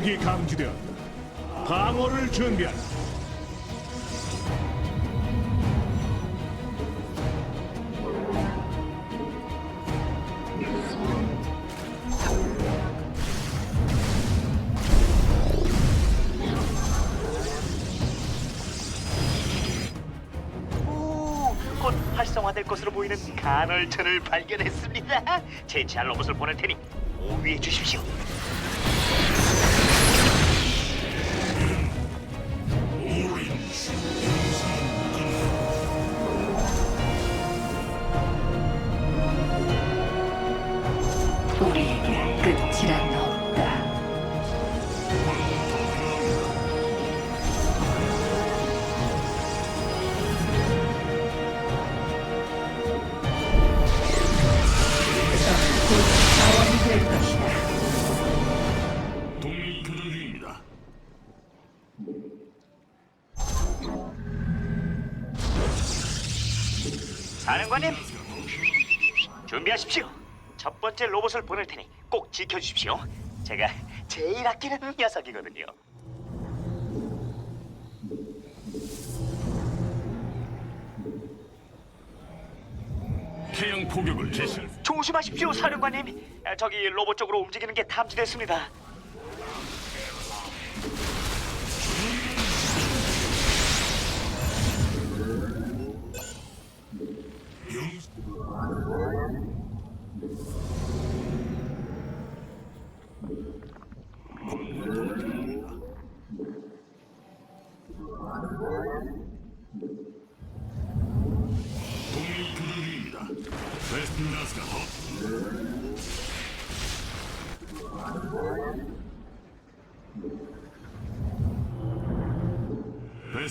적이 감지되었다. 방어를 준비한다. 오, 곧 활성화될 것으로 보이는 간헐천을 발견했습니다. 제치할 로봇을 보낼 테니 오위해 주십시오. 사령관님, 준비하십시오. 첫 번째 로봇을 보낼 테니 꼭 지켜주십시오. 제가 제일 아끼는 녀석이거든요. 태양 포격을. 조심하십시오, 사령관님. 아, 저기 로봇 쪽으로 움직이는 게 탐지됐습니다.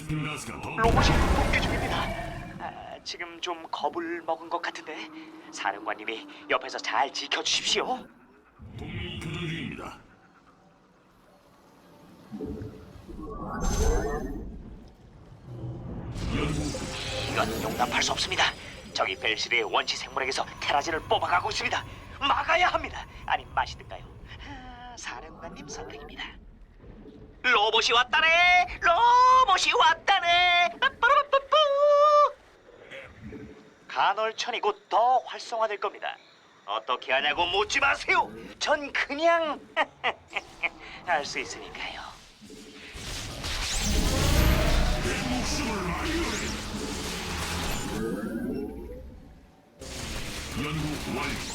로봇이 복귀 중입니다. 아, 지금 좀 겁을 먹은 것 같은데 사령관님이 옆에서 잘 지켜주십시오. 연구 이건 용납할 수 없습니다. 저기 벨시르의 원시 생물에게서 테라진을 뽑아가고 있습니다. 막아야 합니다. 아니 마시든가요. 아, 사령관님 선택입니다. 로봇이 왔다네. 로봇이 왔다네. 빠빠라빠뿌. 간헐천이 곧 더 활성화될 겁니다. 어떻게 하냐고 묻지 마세요. 전 그냥 할 수 있으니까요. 연구 완료.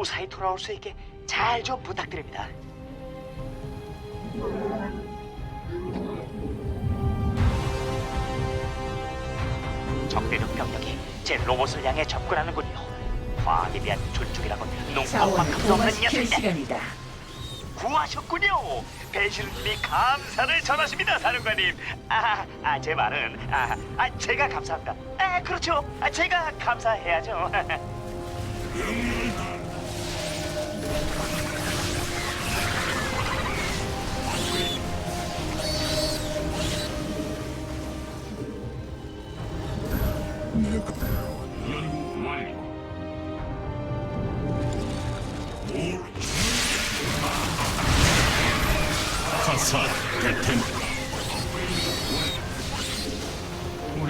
무사히 돌아올 수 있게 잘 좀 부탁드립니다. 적대적 병력이 제 로봇을 향해 접근하는군요. 과학에 대한 존중이라곤 감도 없는. 시간이다. 구하셨군요. 배신님이 감사를 전하십니다, 사령관님. 아, 아, 제 말은 아, 아, 제가 감사합니다. 아, 그렇죠. 아, 제가 감사해야죠.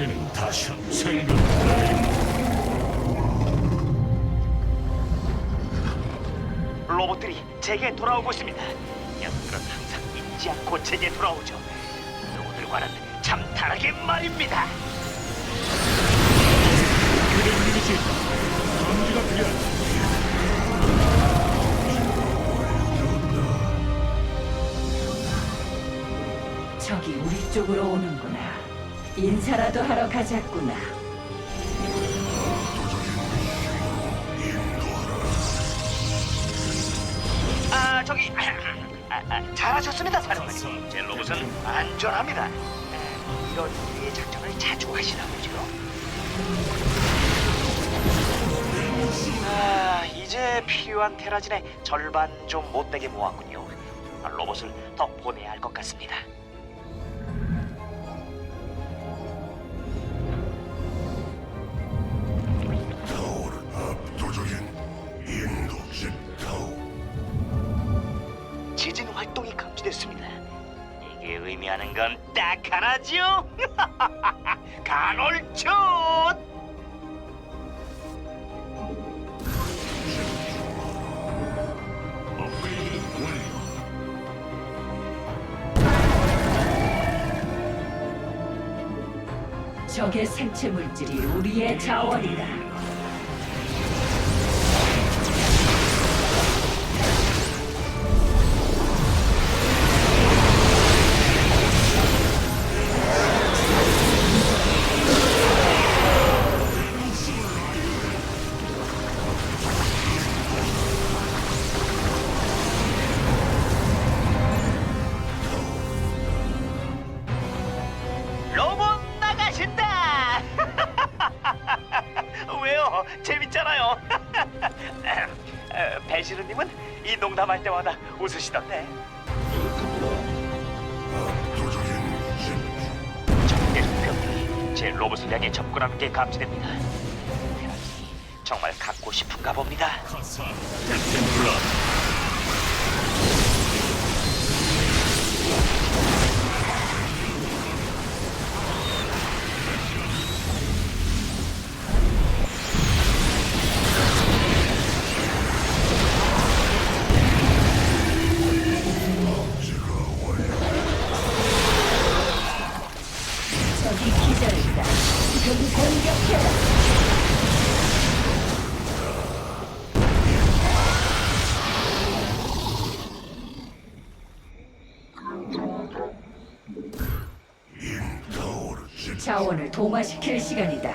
우리는 다시 생각하리 로봇들이 제게 돌아오고 있습니다. 녀석들은 항상 잊지 않고 제게 돌아오죠. 누구들과는 참 다르게 말입니다. 그런 일이지 감지가 필요하다 적이 우리 쪽으로 오는구나. 인사라도 하러 가자꾸나. 아, 저기 아, 아, 잘하셨습니다, 사령관님. 제 로봇은 안전합니다. 아, 이런 유의 작전을 자주 하시나 보죠. 아, 이제 필요한 테라진의 절반 좀 못되게 모았군요. 아, 로봇을 더 보내야 할 것 같습니다. 하는 건 딱 하나죠. 간헐촌. 적의 생체 물질이 우리의 자원이다. 재밌잖아요. 에, 배시르님은 이 농담할 때마다 웃으시던데. 적대 병력이 제 로봇을 향해 접근하는 게 감지됩니다. 테라진이 정말 갖고 싶은가 봅니다. 블라 도마시킬 시간이다.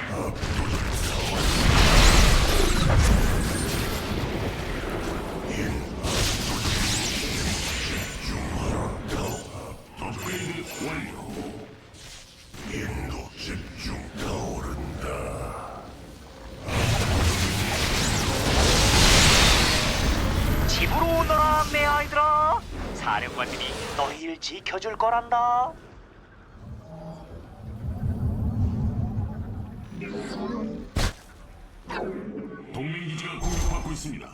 집으로 오너라 내 아이들아. 사령관님이 너희를 지켜줄 거란다. 동맹 기지가 공격받고 있습니다.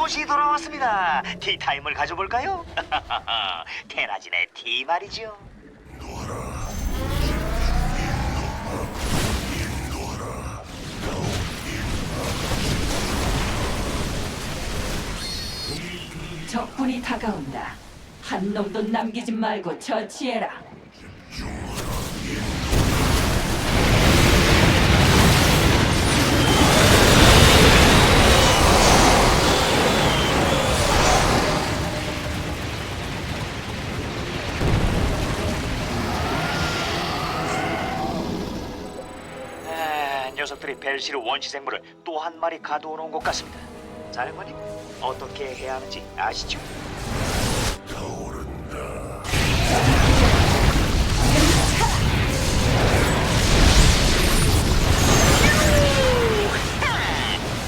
로봇이 돌아왔습니다. 티타임을 가져볼까요? 테라진의 티 말이죠. 적군이 다가온다. 한 놈도 남기지 말고 처치해라. 녀석들이 벨시르 원시 생물을 또 한 마리 가둬놓은 것 같습니다. 사령관님, 어떻게 해야 하는지 아시죠?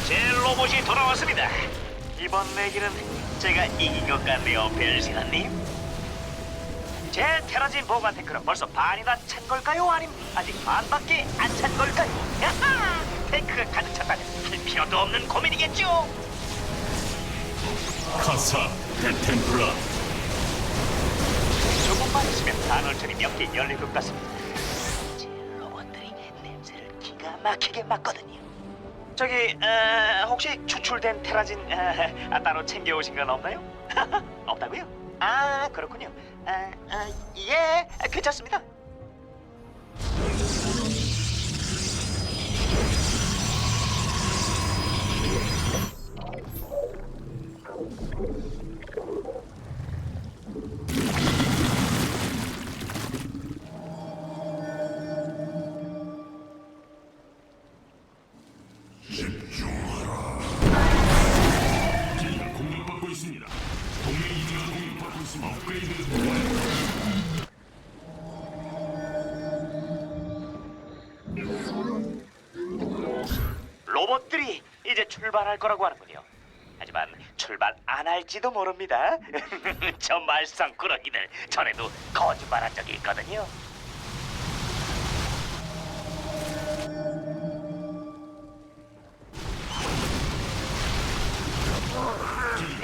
제 로봇이 돌아왔습니다. 이번 내기는 제가 이긴 것 같네요, 벨시라님. 제 테라진 보관 탱크는 벌써 반이나 찬 걸까요? 아님 아직 반밖에 안 찬 걸까요? 야하! 탱크가 가득 찼다면 할 필요도 없는 고민이겠죠? 카사 데템플라 조금만 있으면 단월천이 몇 개 열릴 것 같습니다. 제 로봇들이 냄새를 기가 막히게 맡거든요. 저기 어, 혹시 추출된 테라진 어, 아, 따로 챙겨오신 건 없나요? 없다고요? 아 그렇군요. 아, 아, 예, 괜찮습니다. 출발할 거라고 하는군요. 하지만 출발 안 할지도 모릅니다. 저 말썽꾸러기들 전에도 거짓말한 적이 있거든요.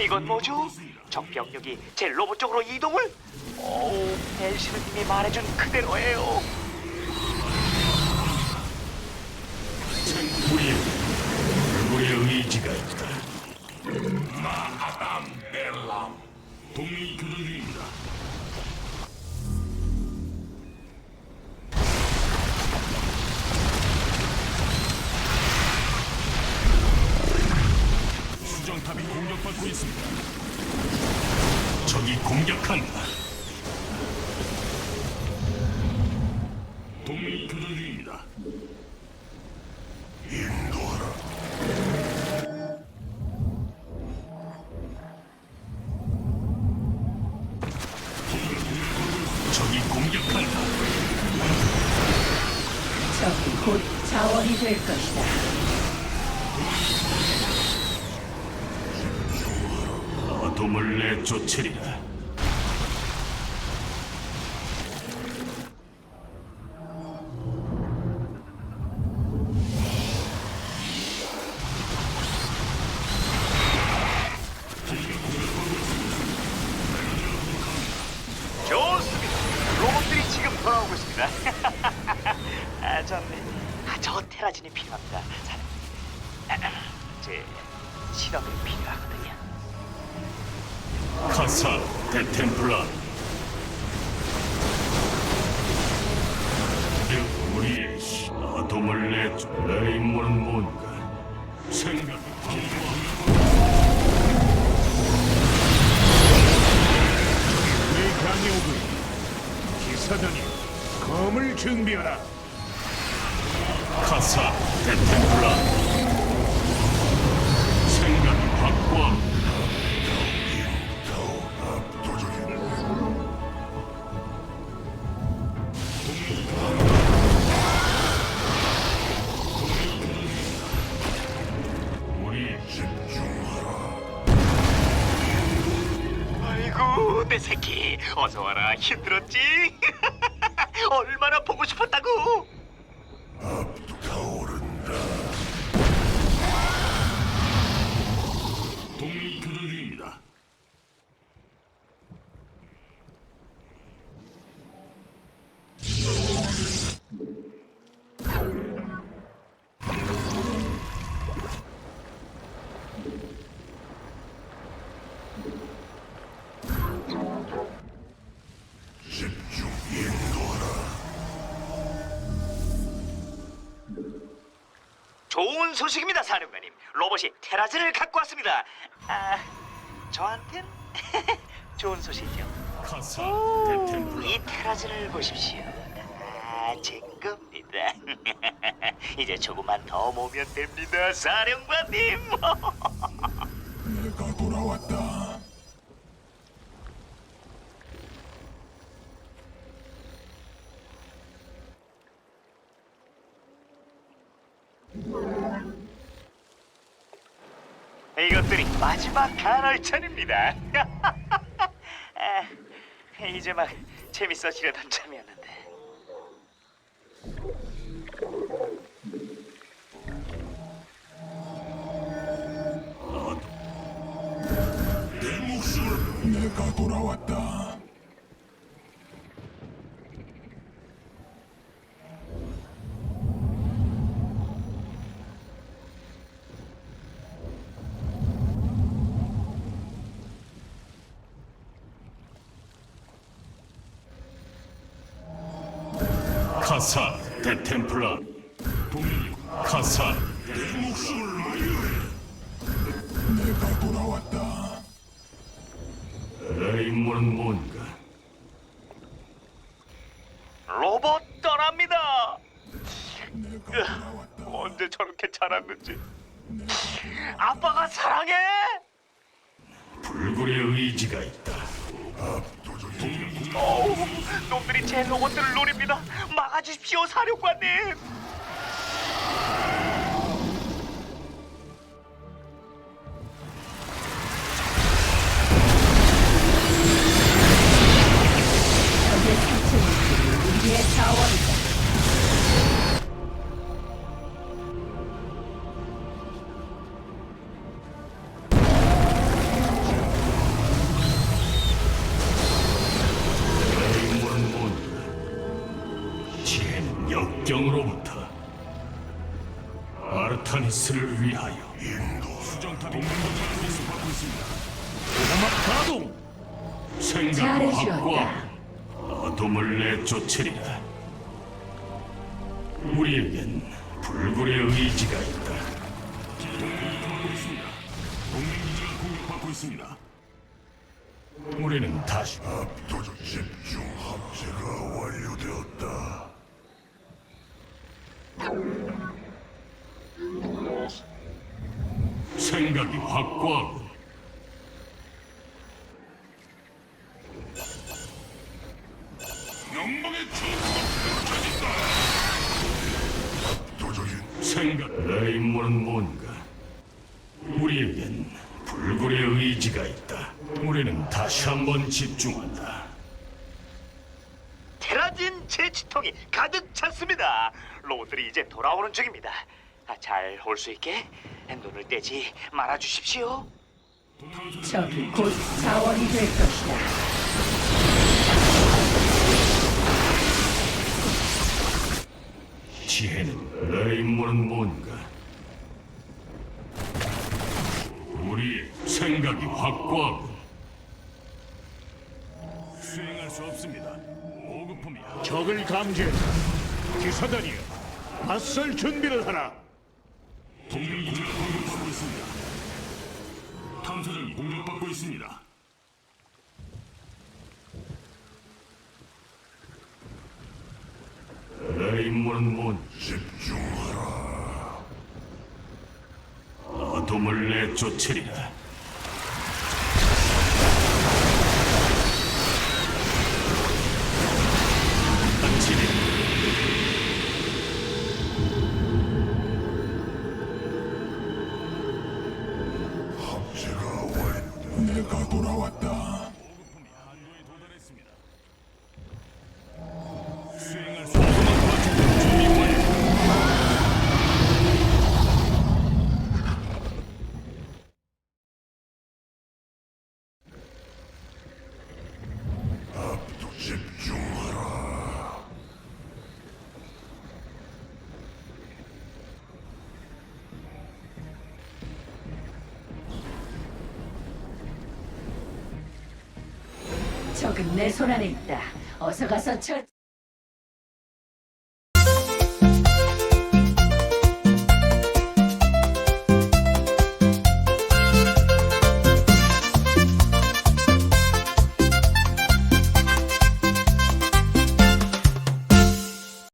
이건 뭐죠? 적 병력이 제 로봇 쪽으로 이동을? 오, 벨시르님이 말해준 그대로예요. 적이 공격한다. 적이 곧 자원이 될 것이다. 어둠을 내쫓으리라. 제 실험이 필요하거든요. 카사 데템플라. 우리의 시- 어둠을 내쫓. 내 임무는 뭔가? 생각. 내 강에 오고 기사단이 검을 준비하라. 카사 데템플라. 아이고, 내 새끼. 어서 와라. 힘들었지? 얼마나 보고 싶었다고? 좋은 소식입니다, 사령관님. 로봇이 테라진을 갖고 왔습니다. 아, 저한텐 좋은 소식이죠. 카사 오, 대템플라 이 테라진을 보십시오. 아, 제 겁니다. 이제 조금만 더 모으면 됩니다, 사령관님. 내가 돌아왔다. 이것들이 마지막 간헐천입니다. 아, 이제 막 재밌어지려던 참이었는데. 내 목숨을 내가 돌아왔다. 카사 대템플라 카사 내 목숨을 마유해. 내가 돌아왔다. 내 임무는 뭔가 로봇 떠납니다. 내가 돌아왔다. 언제 저렇게 자랐는지. 아빠가 사랑해. 불굴의 의지가 있다 어우, 놈들이 제 로봇들을 노립니다. 막아주십시오, 사령관님. 있습니다. 우리는 다시 압도적 집중 합체가 완료되었다. 생각이 확고하고 영광의 전투가 펼쳐진다. 압도적인 생각 내 임무는 뭔가 우리에겐 불굴의 의지가 있다 우리는 다시 한번 집중한다 테라진 제치통이 가득 찼습니다. 로봇들이 이제 돌아오는 중입니다. 아, 잘올 수 있게 눈을 떼지 말아 주십시오. 적이 곧 자원이 될 것이다. 지혜는 내 임무는 뭔가 우리의 생각이 확고하고 수행할 수 없습니다. 보급품이 적을 감지했다. 기사단이여, 맞설 준비를 하라. 동맹 공격받고 있습니다. 탐사정이 공격받고 있습니다. 내 임무는 뭔 집중하라. 어둠을 내쫓으리라 내 손 안에 있다. 어서 가서 처.